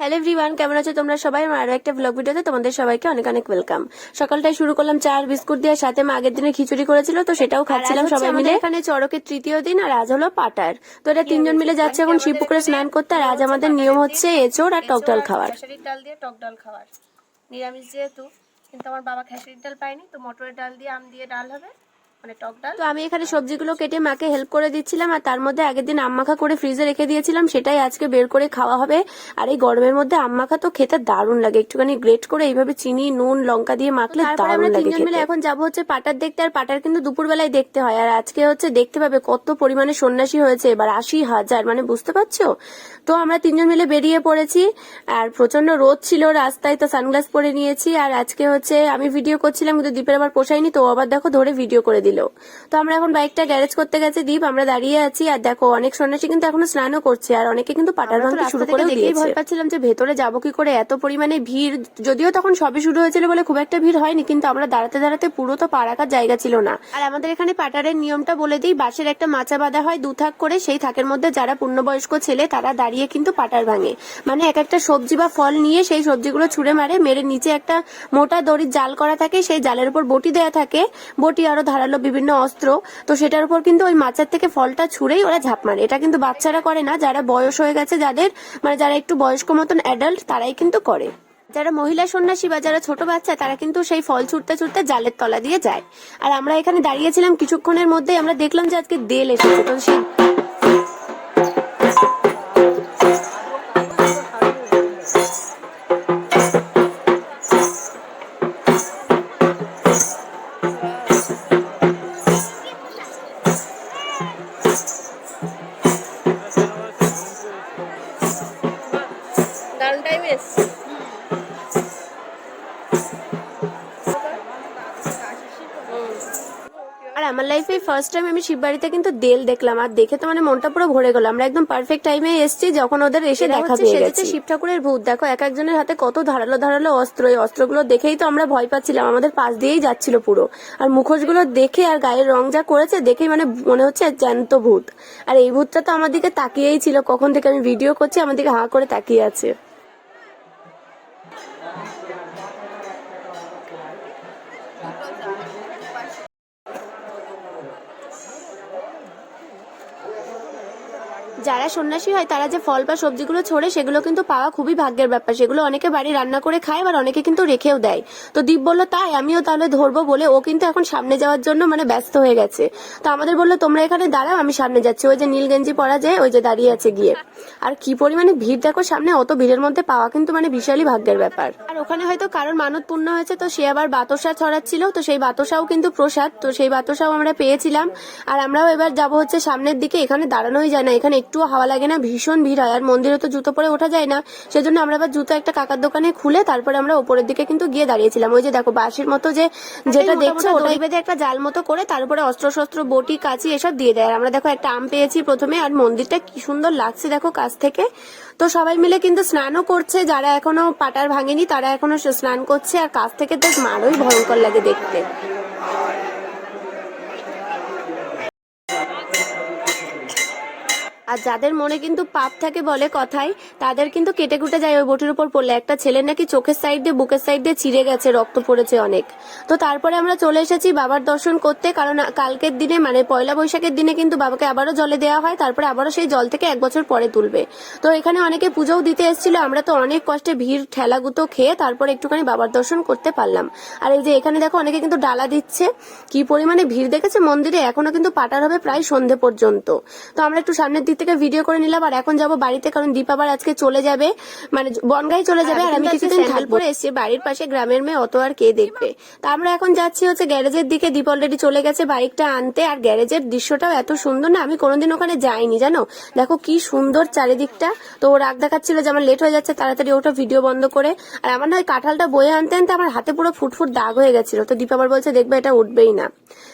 Hello everyone কেমন আছো তোমরা সবাই? আমার আরও একটা ব্লগ ভিডিওতে তোমাদের সবাইকে অনেক অনেক ওয়েলকাম সকালটাই শুরু করলাম চা আর বিস্কুট দিয়ে সাথে মা আগের দিনে খিচুড়ি করেছিল তো সেটাও খাচ্ছিলাম সবাই মিলে। এখানে চড়কের তৃতীয় দিন আর আজ হলো পাটার। তো এটা তিনজন মিলে যাচ্ছে এখন শিবপুকুরে স্নান করতে আর আজ আমাদের নিয়ম হচ্ছে এচোর আর টক ডাল খাওয়ার। খেসারির ডাল দিয়ে টক ডাল খাওয়ার। নিরামিষ যেহেতু কিন্তু আমার বাবা খেসারির ডাল পায়নি তো মটরের ডাল দিয়ে আম দিয়ে ডাল হবে। মানে টক ডাল? তো আমি এখানে সবজিগুলো কেটে মাকে হেল্প করে দিচ্ছিলাম আর তার মধ্যে আগের দিন আম্মাখা করে ফ্রিজে রেখে দিয়েছিলাম সেটাই আজকে বের করে খাওয়া হবে। আর এই গরমের মধ্যে আম্মাখা তো খেতে দারুণ লাগে একটুখানি গ্রেট করে এইভাবে চিনি নুন লঙ্কা দিয়ে মাখলে দারুণ লাগে মিলে এখন যাব হচ্ছে পাটার দেখতে আর পাটার কিন্তু দুপুরবেলায় দেখতে হয়। আর আজকে হচ্ছে দেখতে পাবে কত পরিমাণে সন্ন্যাসী হয়েছে। এবার আশি হাজার মানে বুঝতে পারছ? তো আমরা তিনজন মিলে বেরিয়ে পড়েছি আর প্রচণ্ড রোদ ছিল রাস্তায় তো সানগ্লাস পরে নিয়েছি। আর আজকে হচ্ছে আমি ভিডিও করছিলাম কিন্তু দীপের আবার পোষায়নি তো আবার দেখো ধরে ভিডিও করে দিল। তো আমরা এখন বাইকটা গ্যারেজ করতে গেছে দীপ আমরা দাঁড়িয়ে আছি আর দেখো অনেক সন্ন্যাসী কিন্তু এখনও স্নানও করছে আর অনেকে কিন্তু পাটার ভাঙতে শুরু করে দিয়েছে। ভয় পাচ্ছিলাম যে ভেতরে যাব কি করে এত পরিমাণে ভিড়। যদিও তখন সবে শুরু হয়েছিল বলে খুব একটা ভিড় হয়নি কিন্তু আমরা দাঁড়াতে দাঁড়াতে পুরো তো পা রাখার জায়গা ছিল না। আর আমাদের এখানে পাটারের নিয়মটা বলে দিই বাঁশের একটা মাচা বাঁধা হয় দু থাক করে সেই থাকের মধ্যে যারা পূর্ণবয়স্ক ছেলে তারা দাঁড়িয়ে কিন্তু পাটার ভাঙে। মানে এক একটা সবজি বা ফল নিয়ে সেই সবজিগুলো ছুঁড়ে মারে মেরে নিচে একটা মোটা দড়ির জাল করা থাকে সেই জালের উপর বটি দেয়া থাকে বটি আরও ধারালো বিভিন্ন অস্ত্র, তো সেটার উপর কিন্তু ওই মাচার থেকে ফলটা ছুঁড়েই ওরা ঝাঁপ মারে। এটা কিন্তু বাচ্চারা করে না, যারা বয়স হয়ে গেছে, যাদের মানে যারা একটু বয়স্ক মতন অ্যাডাল্ট তারাই কিন্তু করে। যারা মহিলা সন্ন্যাসী বা যারা ছোট বাচ্চা, তারা কিন্তু সেই ফল ছুটতে ছুটতে জালের তলা দিয়ে যায়। আর আমরা এখানে দাঁড়িয়েছিলাম কিছুক্ষণের মধ্যে আমরা দেখলাম যে আজকে দেল এসেছে। তো সেই দারুণ আর আমার লাইফে ফার্স্ট টাইম আমি শিববাড়িতে কিন্তু দেল দেখলাম আর দেখে তো মানে মনটা পুরো ভরে গেল। আমরা একদম পারফেক্ট টাইমে এসেছি যখন ওদের এসে দেখা পেয়ে গেছে। শিব ঠাকুরের ভূত। দেখো এক একজনের হাতে কত ধারালো ধারালো অস্ত্র। এই অস্ত্রগুলো দেখেই তো আমরা ভয় পাচ্ছিলাম আমাদের পাশ দিয়েই যাচ্ছিল পুরো। আর মুখোশগুলো দেখে আর গায়ের রং যা করেছে দেখেই মানে মনে হচ্ছে জ্যান্ত ভূত। আর এই ভূতটা তো আমার দিকে তাকিয়েই ছিল কখন থেকে আমি ভিডিও করছি আমার দিকে হাঁ করে তাকিয়ে আছে। Thank you. যারা সন্ন্যাসী হয়, তারা যে ফল বা সবজিগুলো ছড়ে, সেগুলো কিন্তু পাওয়া খুবই ভাগ্যের ব্যাপার। সেগুলো অনেকে বাড়ি রান্না করে খায়, আবার অনেকে কিন্তু রেখেও দেয়। তো দীপ বলল, তাই আমিও তাহলে ধরবো বলে ও কিন্তু এখন সামনে যাওয়ার জন্য মানে ব্যস্ত হয়ে গেছে। তো আমাদের বলল, তোমরা এখানে দাঁড়াও, আমি সামনে যাচ্ছি। ওই যে নীল গেঞ্জি পরা যায় ওই যে দাঁড়িয়ে আছে গিয়ে। আর কি পরিমাণে ভিড় দেখো সামনে, অত ভিড়ের মধ্যে পাওয়া কিন্তু মানে বিশালই ভাগ্যের ব্যাপার। আর ওখানে হয়তো কারোর মানত পূর্ণ হয়েছে, তো সে আবার বাতসা ছড়াচ্ছিল। তো সেই বাতসাও কিন্তু প্রসাদ, তো সেই বাতসাও আমরা পেয়েছিলাম। আর আমরাও এবার যাব হচ্ছে সামনের দিকে, এখানে দাঁড়ানোই যায় না, এখানে একটুও হাওয়া লাগে না ভীষণ ভিড় হয়। আর মন্দিরে তো জুতো পরে ওঠা যায় না সেজন্য আমরা আবার জুতো একটা কাকার দোকানে খুলে তারপরে আমরা ওপরের দিকে কিন্তু গিয়ে দাঁড়িয়েছিলাম। ওই যে দেখো বাঁশের মতো যে যেটা দেখছ ওটাই। বেঁধে একটা জাল মতো করে তারপরে অস্ত্র শস্ত্র বটি কাঁচি এসব দিয়ে দেয়। আর আমরা দেখো একটা আম পেয়েছি প্রথমে আর মন্দিরটা কি সুন্দর লাগছে দেখো কাছ থেকে। তো সবাই মিলে কিন্তু স্নানও করছে যারা এখনও পাটার ভাঙেনি তারা এখনও স্নান করছে আর কাছ থেকে তো আরোই ভয়ঙ্কর লাগে দেখতে। আর যাদের মনে কিন্তু পাপ থাকে বলে কথায় তাদের কিন্তু কেটে কুটে যায় ওই বোটের উপর পড়লে। একটা ছেলে নাকি চোখের সাইড দিয়ে, বুকের সাইড দিয়ে ছিঁড়ে গেছে, রক্ত পড়েছে অনেক। তো তারপরে আমরা চলে এসেছি বাবার দর্শন করতে, কারণ কালকের দিনে মানে পয়লা বৈশাখের দিনে কিন্তু বাবাকে আবারও জলে দেওয়া হয়, তারপরে আবারও সেই জল থেকে এক বছর পরে তুলবে। তো এখানে অনেকে পুজোও দিতে এসেছিল, আমরা তো অনেক কষ্টে ভিড়, ঠেলাগুতো খেয়ে তারপরে একটুখানি বাবার দর্শন করতে পারলাম। আর এই যে এখানে দেখো, অনেকে কিন্তু ডালা দিচ্ছে, কি পরিমাণে ভিড় দেখেছে মন্দিরে, এখনও কিন্তু পাটার হবে প্রায় সন্ধে পর্যন্ত। তো আমরা একটু সামনের দিক থেকে ভিডিও করে নিলাম আর এখন যাব বাড়িতে কারণ দীপ আবার আজকে চলে যাবে। মানে বনগাই চলে যাবে আর আমি কিছুদিন থাকব এসে বাড়ির পাশে গ্রামের মেয়ে অত আর কে দেখবে। তা আমরা এখন যাচ্ছি হচ্ছে গ্যারেজের দিকে দীপ অলরেডি চলে গেছে বাইকটা আনতে আর গ্যারেজের দৃশ্যটাও এত সুন্দর না আমি কোনোদিন ওখানে যাইনি জানো? দেখো কি সুন্দর চারিদিকটা। তো ও রাগ দেখাচ্ছিল যে আমার লেট হয়ে যাচ্ছে তাড়াতাড়ি ওটা ভিডিও বন্ধ করে। আর আমার না ওই কাঁঠালটা বয়ে আনতে আনতে আমার হাতে পুরো ফুটফুট দাগ হয়ে গেছিল। তো দীপ আবার বলছে দেখবে এটা উঠবেই না।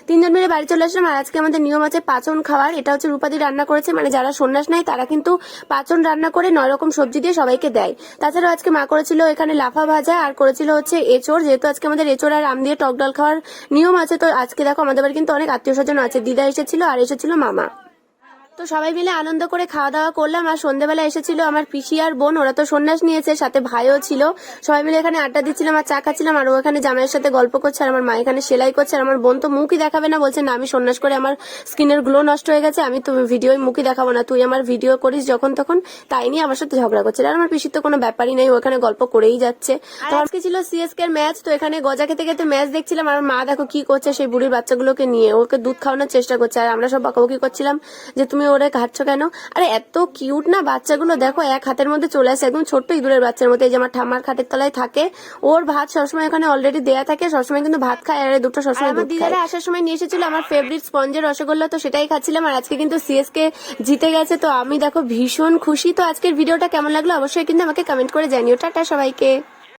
তিনজন মিলে বাড়ি চলে আসলাম আর আজকে আমাদের নিয়ম আছে পাচন খাওয়ার এটা হচ্ছে রূপাদি রান্না করেছে মানে যারা সন্ন্যাস নাই, তারা কিন্তু পাচন রান্না করে নয় রকম সবজি দিয়ে সবাইকে দেয়। তাছাড়াও আজকে মা করেছিল এখানে লাফা ভাজা আর করেছিল হচ্ছে এচোর যেহেতু আজকে আমাদের এচোর আর আম দিয়ে টক ডাল খাওয়ার নিয়ম আছে, তো আজকে দেখো আমাদের বাড়ি কিন্তু অনেক আত্মীয় স্বজন আছে। দিদা এসেছিল আর এসেছিল মামা। তো সবাই মিলে আনন্দ করে খাওয়া দাওয়া করলাম। আর সন্ধ্যেবেলা এসেছিল আমার পিসি আর বোন ওরা তো সন্ন্যাস নিয়েছে সাথে ভাইও ছিল। সবাই মিলে এখানে আড্ডা দিচ্ছিলাম আর চা খাচ্ছিলাম আর ও এখানে জামাইয়ের সাথে গল্প করছে আর আমার মা এখানে সেলাই করছে আর আমার বোন তো মুখই দেখাবে না বলছে না আমি সন্ন্যাস করে আমার স্কিনের গ্লো নষ্ট হয়ে গেছে আমি তো ভিডিও মুখই দেখাবো না। তুই আমার ভিডিও করিস যখন তখন তাই নিয়ে আমার সাথে ঝগড়া করছে আর আমার পিসির তো কোনো ব্যাপারই নেই ও এখানে গল্প করেই যাচ্ছে। তো আজকে ছিল সিএসকে ম্যাচ তো এখানে গজা খেতে খেতে ম্যাচ দেখছিলাম আর আমার মা দেখো কি করছে সেই বুড়ির বাচ্চাগুলোকে নিয়ে ওকে দুধ খাওয়ানোর চেষ্টা করছে আর আমরা সব বকাবকি করছিলাম যে তুমি ওরে ঘাটছ কেন? আরে এত কিউট না বাচ্চাগুলো। দেখো এক হাতের মধ্যে চলে আসে একদম ছোট্ট ইঁদুরের বাচ্চার মধ্যে এই যে আমার ঠাম্মার খাটের তলায় থাকে ওর ভাত সবসময় এখানে অলরেডি দেয়া থাকে সবসময় কিন্তু ভাত খায় আর দুটো সবসময় আমার দিদারা আসার সময় নিয়ে এসেছিল আমার ফেভারিট স্পঞ্জের রসগোল্লা তো সেটাই খাচ্ছিলাম আর আজকে কিন্তু সিএসকে জিতে গেছে। তো আমি দেখো ভীষণ খুশি। তো আজকের ভিডিওটা কেমন লাগল? অবশ্যই কিন্তু আমাকে কমেন্ট করে জানিও। টাটা সবাইকে।